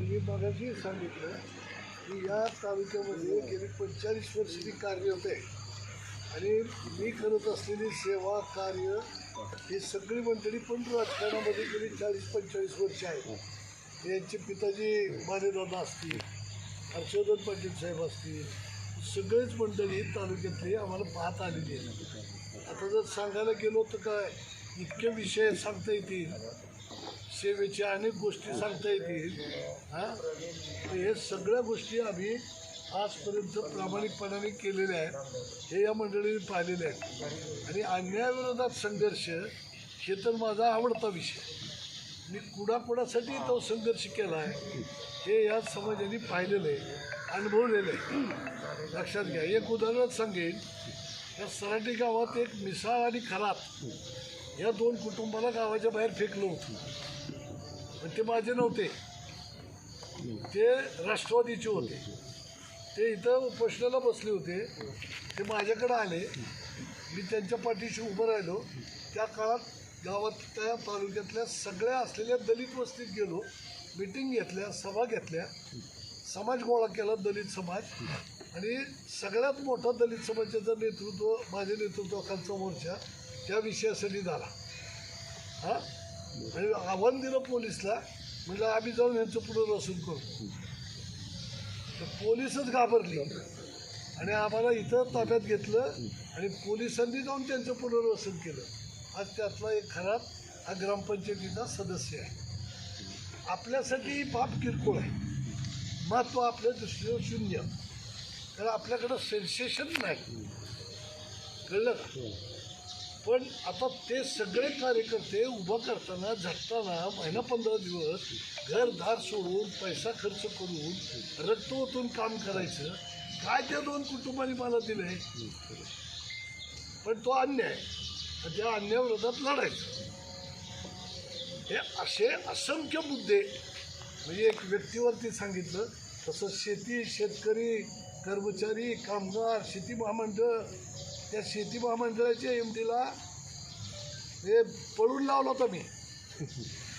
तुम्ही मगाशी सांगितलं की या तालुक्यामध्ये गेली पंचेचाळीस वर्षाची कार्यरत आहे आणि मी करत असलेली सेवा कार्य ही सगळी मंडळी पण राजकारणामध्ये गेली चाळीस पंचेचाळीस वर्ष आहेत. यांचे पिताजी मानेदादा असतील हर्षवर्धन पाटील साहेब असतील सगळेच मंडळी तालुक्यातली आम्हाला पाहत आलेली आहे आता जर सांगायला गेलो तर काय इतके विषय सांगता येतील. सेवेच्या अनेक गोष्टी सांगता येतील. हां? हे सगळ्या गोष्टी आम्ही आजपर्यंत प्रामाणिकपणाने केलेल्या आहेत. हे या मंडळीने पाहिलेले आहेत. आणि अन्यायाविरोधात संघर्ष हे तर माझा आवडता विषय. मी कुणाकुणासाठी तो संघर्ष केला आहे. हे या समाजाने पाहिलेलं आहे अनुभवलेलं आहे. लक्षात घ्या एक उदाहरणच सांगेन. या सराटी गावात एक मिसाळ आणि खरात या दोन कुटुंबाला गावाच्या बाहेर फेकलं होतं. पण ते माझे नव्हते. ते राष्ट्रवादीचे होते. ते इथं उपोषणाला बसले होते. ते माझ्याकडे आले. मी त्यांच्या पाठीशी उभं राहिलो. त्या काळात गावातल्या तालुक्यातल्या सगळ्या असलेल्या दलित वस्तीत गेलो. मिटिंग घेतल्या सभा घेतल्या. समाज गोळा केला दलित समाज. आणि सगळ्यात मोठा दलित समाजाचं नेतृत्व माझ्या नेतृत्वाखालचा मोर्चा त्या विषयासाठी झाला. हां? आणि आव्हान दिलं पोलीसला. म्हटलं आम्ही जाऊन यांचं पुनर्वसन करतो तर पोलीसच घाबरली. आणि आम्हाला इथं ताब्यात घेतलं आणि पोलिसांनी जाऊन त्यांचं पुनर्वसन केलं. आज त्यातला एक खराब हा ग्रामपंचायतीचा सदस्य आहे. आपल्यासाठी बाप किरकोळ आहे. महत्त्व आपल्या दृष्टीनं शून्य. कारण आपल्याकडं सेन्सेशन नाही. कळलं का? पण आता ते सगळे कार्यकर्ते उभं करताना झटताना महिना पंधरा दिवस घरदार सोडून पैसा खर्च करून रक्त ओतून काम करायचं. काय त्या दोन कुटुंबांनी मला दिलंय? पण तो अन्याय. त्या अन्यायाविरोधात लढायचं. हे असे असंख्य मुद्दे म्हणजे एक व्यक्तीवरती सांगितलं. तसं शेती शेतकरी कर्मचारी कामगार शेती महामंडळ त्या शेती महामंडळाच्या एम डीला हे पळून लावला होता मी.